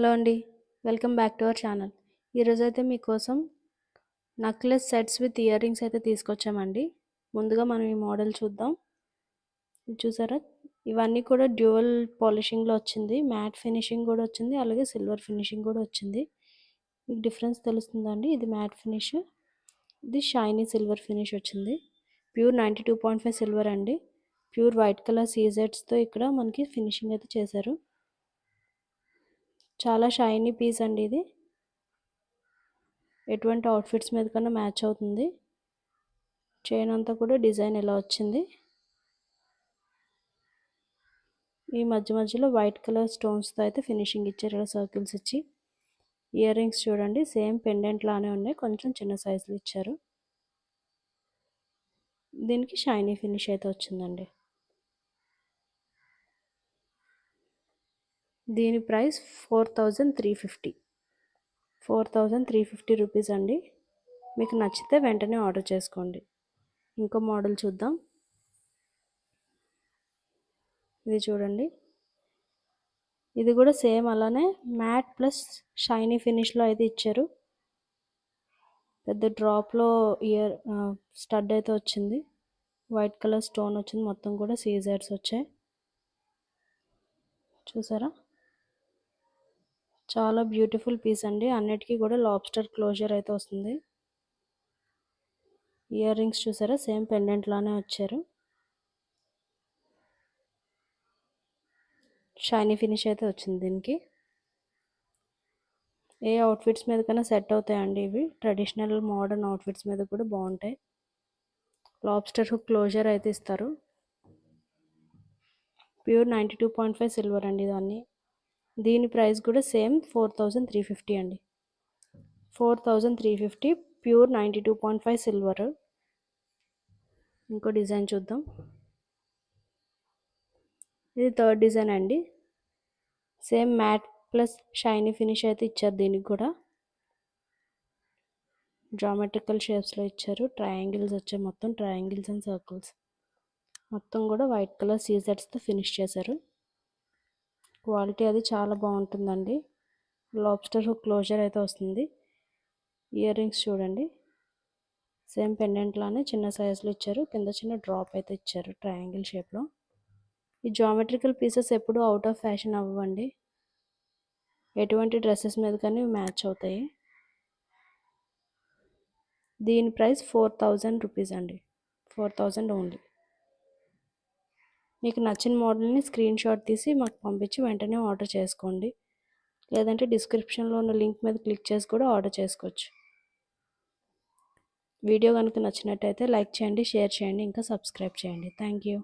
Hello అండి welcome back to our channel. ఈరోజు అయితే మీకోసం necklace sets with ear rings అయితే తీసుకొచ్చామండి. ముందుగా మనం ఈ మోడల్ చూద్దాం. చూసారా? ఇవన్నీ కూడా డ్యూయల్ పాలిషింగ్లో వచ్చింది. మ్యాట్ ఫినిషింగ్ కూడా వచ్చింది. అలాగే సిల్వర్ ఫినిషింగ్ కూడా వచ్చింది. మీకు డిఫరెన్స్ తెలుస్తుందండి ఇది మ్యాట్ ఫినిష్ ఇది షైనీ సిల్వర్ ఫినిష్ వచ్చింది. Pure ninety two point five silver అండి. ప్యూర్ వైట్ కలర్ సీజెట్స్తో ఇక్కడ మనకి ఫినిషింగ్ అయితే చేశారు. చాలా షైనీ పీస్ అండి ఇది. ఎటువంటి అవుట్ఫిట్స్ మీద కన్నా మ్యాచ్ అవుతుంది. చైన్ అంతా కూడా డిజైన్ ఎలా వచ్చింది. ఈ మధ్య మధ్యలో వైట్ కలర్ స్టోన్స్తో అయితే ఫినిషింగ్ ఇచ్చారు ఇలా సర్కిల్స్ ఇచ్చి. ఇయర్ రింగ్స్ చూడండి సేమ్ పెండెంట్ లానే ఉన్నాయి కొంచెం చిన్న సైజులు ఇచ్చారు. దీనికి షైనీ ఫినిష్ అయితే వచ్చిందండి. దీని price four thousand three fifty. Four thousand three fifty rupees అండి. మీకు నచ్చితే వెంటనే ఆర్డర్ చేసుకోండి. ఇంకో మోడల్ చూద్దాం. ఇది చూడండి. ఇది కూడా సేమ్ అలానే మ్యాట్ ప్లస్ షైనీ ఫినిష్లో అయితే ఇచ్చారు. పెద్ద డ్రాప్లో ఇయర్ స్టడ్ అయితే వచ్చింది. వైట్ కలర్ స్టోన్ వచ్చింది. మొత్తం కూడా సీజర్స్ వచ్చాయి. చూసారా? చాలా బ్యూటిఫుల్ పీస్ అండి. అన్నిటికీ కూడా లాబ్స్టర్ క్లోజర్ అయితే వస్తుంది. ఇయర్ రింగ్స్ చూసారా? సేమ్ పెండెంట్ లానే వచ్చారు. షైనీ ఫినిష్ అయితే వచ్చింది దీనికి. ఏ అవుట్ఫిట్స్ మీద కన్నా సెట్ అవుతాయండి ఇవి. ట్రెడిషనల్ మోడర్న్ అవుట్ఫిట్స్ మీద కూడా బాగుంటాయి. లాబ్స్టర్ హుక్ క్లోజర్ అయితే ఇస్తారు. Pure ninety two point five silver అండి ఇదన్నీ. దీని ప్రైస్ కూడా same four thousand three fifty అండి. Four thousand three fifty pure ninety two point five silver. ఇంకో డిజైన్ చూద్దాం. ఇది థర్డ్ డిజైన్ అండి. Same matte plus shiny finish అయితే ఇచ్చారు దీనికి కూడా. జామెట్రికల్ షేప్స్లో ఇచ్చారు. ట్రయాంగిల్స్ వచ్చాయి మొత్తం ట్రయాంగిల్స్ అండ్ సర్కిల్స్ మొత్తం కూడా వైట్ కలర్ సీజెట్స్తో ఫినిష్ చేశారు. క్వాలిటీ అది చాలా బాగుంటుందండి. లాబ్స్టర్ హుక్ క్లోజర్ అయితే వస్తుంది. ఇయర్ రింగ్స్ చూడండి. సేమ్ పెండెంట్లానే చిన్న సైజులో ఇచ్చారు. కింద చిన్న డ్రాప్ అయితే ఇచ్చారు ట్రయాంగిల్ షేప్లో ఈ జామెట్రికల్ పీసెస్ ఎప్పుడూ అవుట్ ఆఫ్ ఫ్యాషన్ అవ్వండి. ఎటువంటి డ్రెస్సెస్ మీద కానీ మ్యాచ్ అవుతాయి. దీని ప్రైస్ ఫోర్ థౌజండ్ రూపీస్ అండి. ఫోర్ థౌజండ్ ఓన్లీ మీకు నచ్చిన మోడల్ని స్క్రీన్ షాట్ తీసి మాకు పంపించి వెంటనే ఆర్డర్ చేసుకోండి. లేదంటే డిస్క్రిప్షన్లో ఉన్న లింక్ మీద క్లిక్ చేసి కూడా ఆర్డర్ చేసుకోవచ్చు. వీడియో కనుక నచ్చినట్టయితే లైక్ చేయండి షేర్ చేయండి ఇంకా సబ్స్క్రైబ్ చేయండి. Thank you.